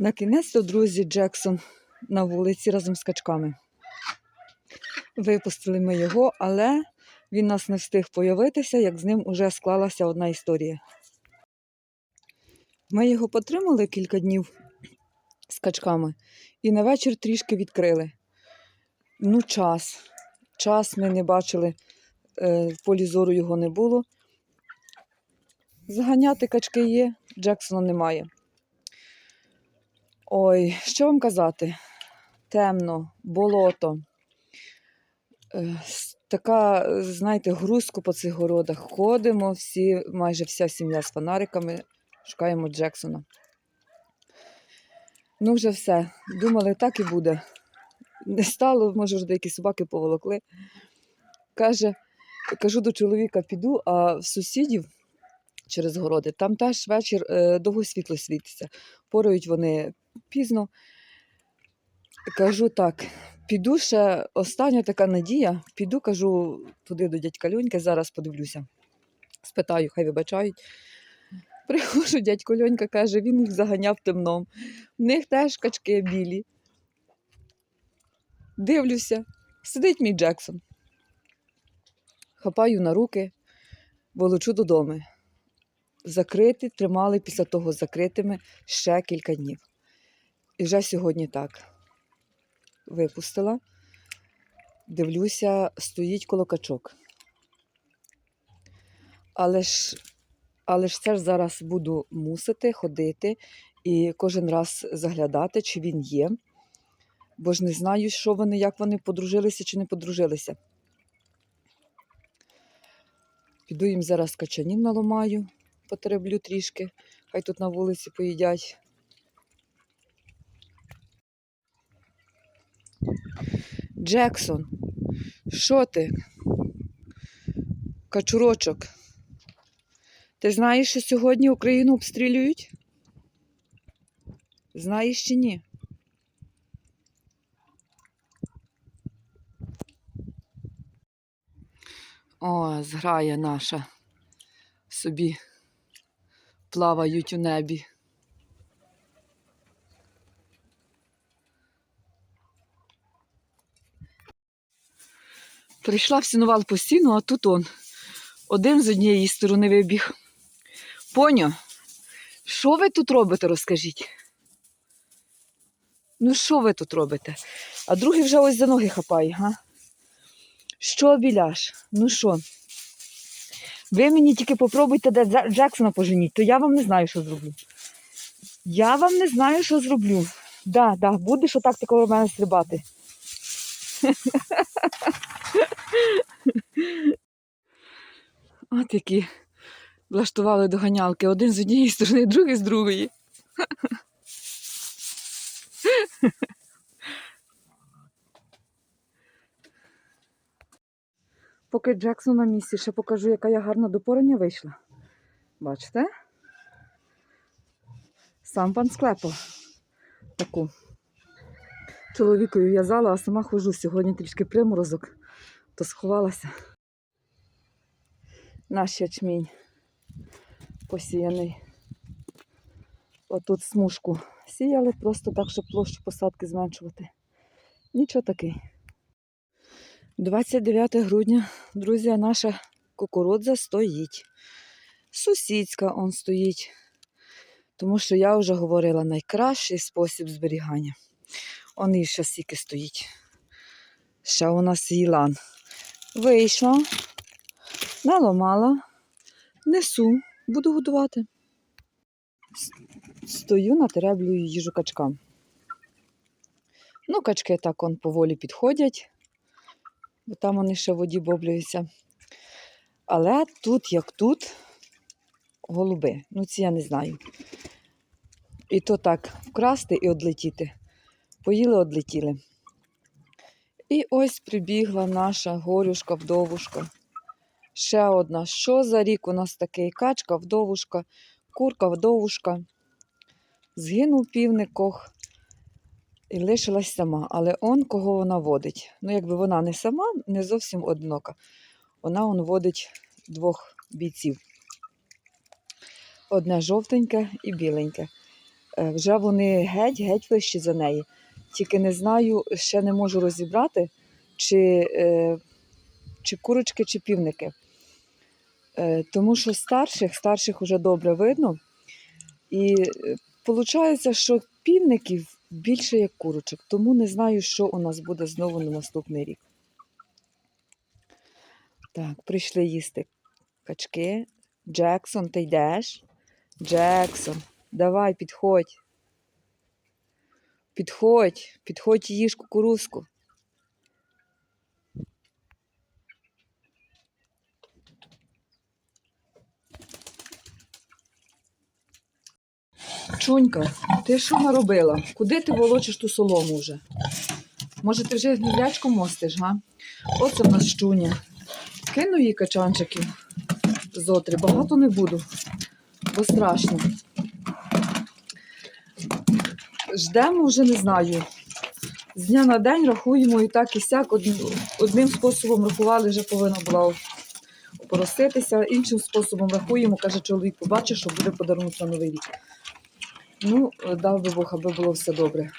На кінець, друзі, Джексон на вулиці разом з качками. Випустили ми його, але він нас не встиг появитися, як з ним уже склалася одна історія. Ми його потримали кілька днів з качками і на вечір трішки відкрили. Ну, час. Час ми не бачили, е, в полі зору його не було. Заганяти качки є, Джексона немає. Ой, що вам казати? Темно, болото. Е, Така, знаєте, грузку по цих городах. Ходимо всі, майже вся сім'я з фонариками, шукаємо Джексона. Ну, вже все. Думали, так і буде. Не стало, може, вже деякі собаки поволокли. Каже, кажу до чоловіка, піду, а в сусідів через городи, там теж вечір е, довго світло світиться. Порають вони пізно. Кажу так, піду ще остання така надія. Піду, кажу, туди до дядька Льоньки, зараз подивлюся. Спитаю, хай вибачають. Приходжу, дядько Льонька каже, він їх заганяв темном. В них теж качки білі. Дивлюся, сидить мій Джексон. Хапаю на руки, волочу додому. Закриті, тримали після того закритими ще кілька днів. І вже сьогодні так. Випустила. Дивлюся, стоїть коло качок. Але ж, але ж це ж зараз буду мусити ходити і кожен раз заглядати, чи він є. Бо ж не знаю, що вони, як вони подружилися чи не подружилися. Піду їм зараз качанів наламаю, потереблю трішки, хай тут на вулиці поїдять. Джексон, що ти? Качурочок. Ти знаєш, що сьогодні Україну обстрілюють? Знаєш чи ні? О, зграя наша. Собі плавають у небі. Прийшла в сінувал по стіну, а тут он. Один з однієї сторони вибіг. Поньо, що ви тут робите, розкажіть? Ну, що ви тут робите? А другий вже ось за ноги хапає, га? Що біляш? Ну що? Ви мені тільки попробуйте Джексона поженіть, то я вам не знаю, що зроблю. Я вам не знаю, що зроблю. Да, да, будеш отак такого в мене стрибати. От які влаштували доганялки. Один з однієї сторони, другий з другої. Поки Джексон на місці, ще покажу, яка я гарна до порання вийшла. Бачите? Сам пан склепав таку. Чоловікові в'язала, а сама хожу сьогодні трішки приморозок, то сховалася. Наш ячмінь посіяний. Отут смужку сіяли просто так, щоб площу посадки зменшувати. Нічого такий. 29 грудня, друзі, наша кукурудза стоїть. Сусідська он стоїть. Тому що я вже говорила найкращий спосіб зберігання. Он і ще стільки стоїть. Ще у нас їлан. Вийшла, наламала, несу, буду годувати. Стою, натереблюю їжу качкам. Ну, качки так он поволі підходять бо там вони ще в воді боблюються. Але тут, як тут, голуби. Ну, ці я не знаю. І то так вкрасти і одлетіти. Поїли, одлетіли. І ось прибігла наша горюшка, вдовушка. Ще одна. Що за рік у нас такий? Качка, вдовушка, курка, вдовушка. Згинув півник кох і лишилась сама. Але он кого вона водить. Ну, якби вона не сама, не зовсім одинока. Вона он водить двох бійців. Одне жовтеньке і біленьке. Е, Вже вони геть-геть вищі за неї. Тільки не знаю, ще не можу розібрати, чи, е, чи курочки, чи півники. Е, тому що старших, старших вже добре видно. І виходить, що півників більше як курочок. Тому не знаю, що у нас буде знову на наступний рік. Так, прийшли їсти качки. Джексон, ти йдеш? Джексон, давай, підходь. Підходь, підходь і їж кукурузку. Чунька, ти що наробила? Куди ти волочиш ту солому вже? Може, ти вже гнівлячку мостиш, га? Оце в нас чуня. Кину їй качанчиків зотри. Багато не буду, бо страшно. Ждемо вже не знаю. З дня на день рахуємо і так і сяк. Одним способом рахували, вже повинна була пороститися, іншим способом рахуємо, каже чоловік, побачиш, що буде подарунок на новий рік. Ну, дав би Бог, аби було все добре.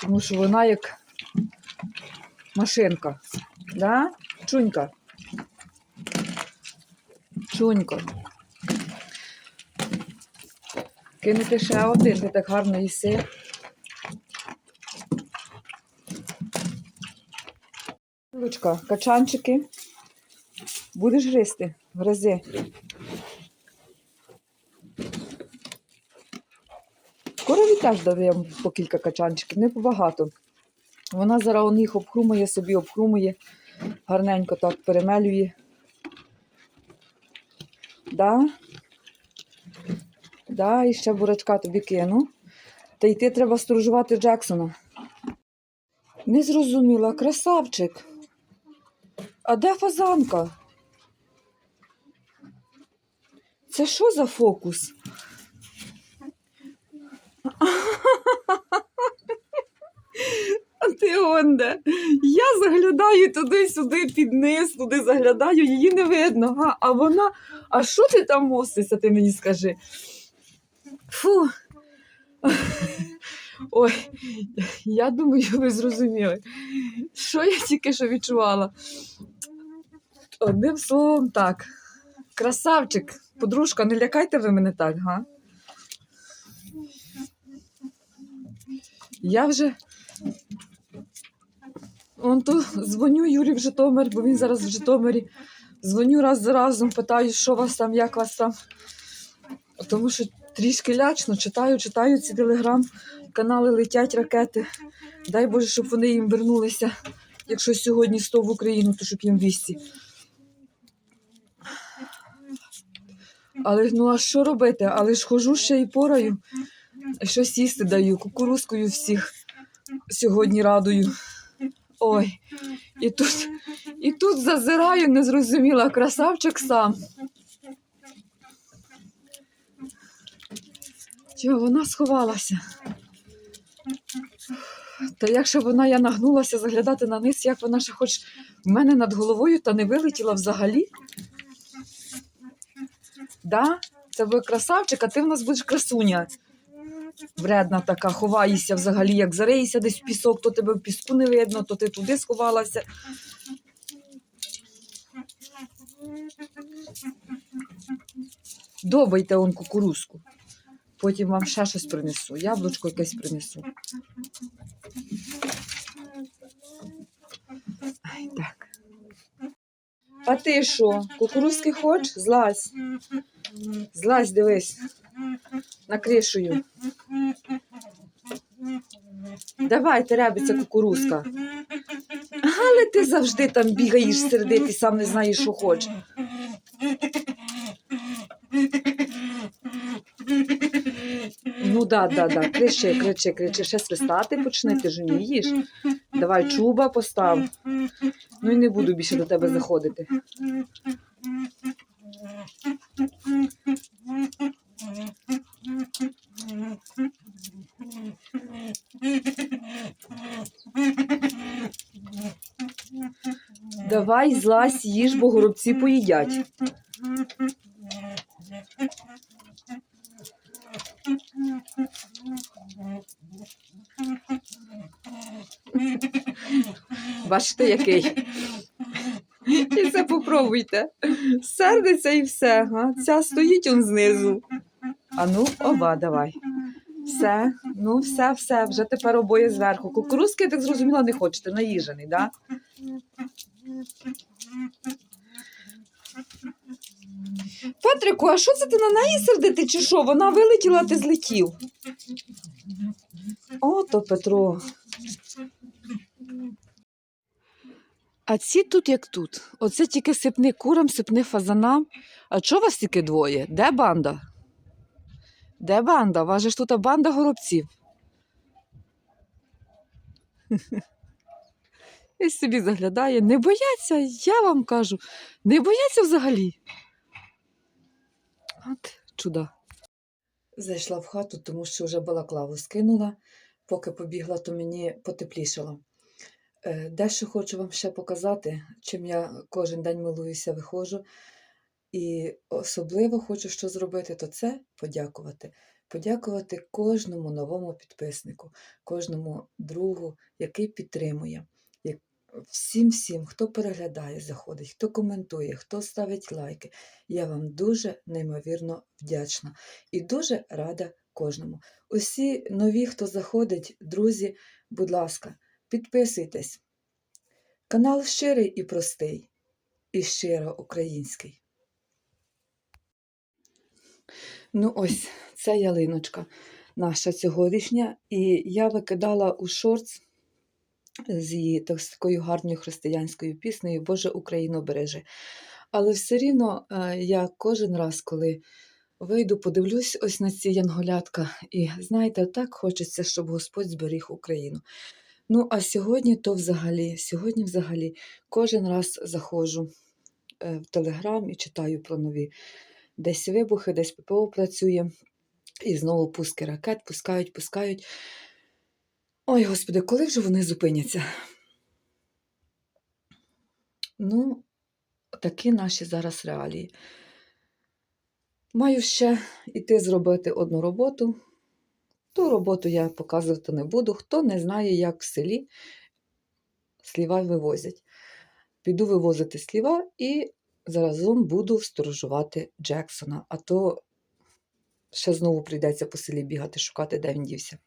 Тому що вона як машинка. Да? Чунька. Чунько. Кинути ще один, ти так гарно їси. Лучка, качанчики. Будеш гризти? Гризи. Корові теж даємо по кілька качанчиків, не побагато. Вона зараз них обхрумує собі, обхрумує, гарненько так перемелює. Да? Да, і ще бурачка тобі кину. Та йти треба сторожувати Джексона. Не зрозуміла, красавчик. А де фазанка? Це що за фокус? А ти онде. Я заглядаю туди-сюди під низ, туди заглядаю, її не видно. Га? А вона, а що ти там мостишся, ти мені скажи? Фу. Ой, я думаю, ви зрозуміли, що я тільки що відчувала. Одним словом, так. Красавчик, подружка, не лякайте ви мене так, га? Я вже Он то дзвоню Юрі в Житомир, бо він зараз в Житомирі. Дзвоню раз за разом, питаю, що вас там, як вас там. Тому що трішки лячно, читаю, читаю ці телеграм-канали, летять ракети. Дай Боже, щоб вони їм вернулися. Якщо сьогодні 100 в Україну, то щоб їм 200. Але ну а що робити? Але ж хожу ще і пораю. Щось їсти даю, кукурузкою всіх сьогодні радую. Ой, і тут, і тут зазираю, не зрозуміла, красавчик сам. Чого вона сховалася? Та якщо вона я нагнулася заглядати на низ, як вона ще хоч в мене над головою та не вилетіла взагалі. Да? Це буде красавчик, а ти в нас будеш красуня. Вредна така, ховаєшся взагалі, як зариєшся десь в пісок, то тебе в піску не видно, то ти туди сховалася. Добайте он кукурузку. Потім вам ще щось принесу. Яблучко якесь принесу. Ай, так. А ти що? Кукурузки хоч? Злазь. Злазь, дивись. На кришею. Давай, теребиться кукурузка. Але ти завжди там бігаєш сердитий, сам не знаєш, що хочеш. Ну да, да, да. Кричи, кричи, кричи. Ще свистати почни, ти ж вмієш. Давай чуба постав. Ну і не буду більше до тебе заходити. Давай злазь, їж, бо горобці поїдять. Бачите, який? І все попробуйте. Сердиться і все. А? Ця стоїть он знизу. А ну, оба, давай. Все, ну все, все, вже тепер обоє зверху. Кукурузки, я так зрозуміла, не хочете, наїжений, так? Да? Петрику, а що це ти на неї сердити, чи що? Вона вилетіла, ти злетів. Ото Петро. А ці тут як тут. Оце тільки сипни курам, сипни фазанам. А чого вас тільки двоє? Де банда? Де банда? У вас же ж тут банда горобців. І собі заглядає. Не бояться, я вам кажу, не бояться взагалі. От чуда. Зайшла в хату, тому що вже балаклаву скинула. Поки побігла, то мені потеплішало. Е, Дещо хочу вам ще показати, чим я кожен день милуюся, виходжу. І особливо хочу що зробити, то це подякувати. Подякувати кожному новому підписнику, кожному другу, який підтримує. Всім всім, хто переглядає, заходить, хто коментує, хто ставить лайки. Я вам дуже неймовірно вдячна і дуже рада кожному. Усі нові, хто заходить, друзі, будь ласка, підписуйтесь. Канал щирий і простий, і щиро український. Ну, ось це ялиночка наша цьогорічня, і я викидала у шортс з її такою гарною християнською піснею Боже Україну бережи. Але все рівно е, я кожен раз, коли вийду, подивлюсь ось на ці янголятка, і знаєте, так хочеться, щоб Господь зберіг Україну. Ну, а сьогодні то взагалі, сьогодні взагалі кожен раз заходжу е, в Телеграм і читаю про нові десь вибухи, десь ППО працює, і знову пуски ракет, пускають, пускають. Ой, господи, коли вже вони зупиняться? Ну, такі наші зараз реалії. Маю ще йти зробити одну роботу. Ту роботу я показувати не буду. Хто не знає, як в селі сліва вивозять. Піду вивозити сліва і заразом буду сторожувати Джексона. А то ще знову прийдеться по селі бігати, шукати, де він дівся.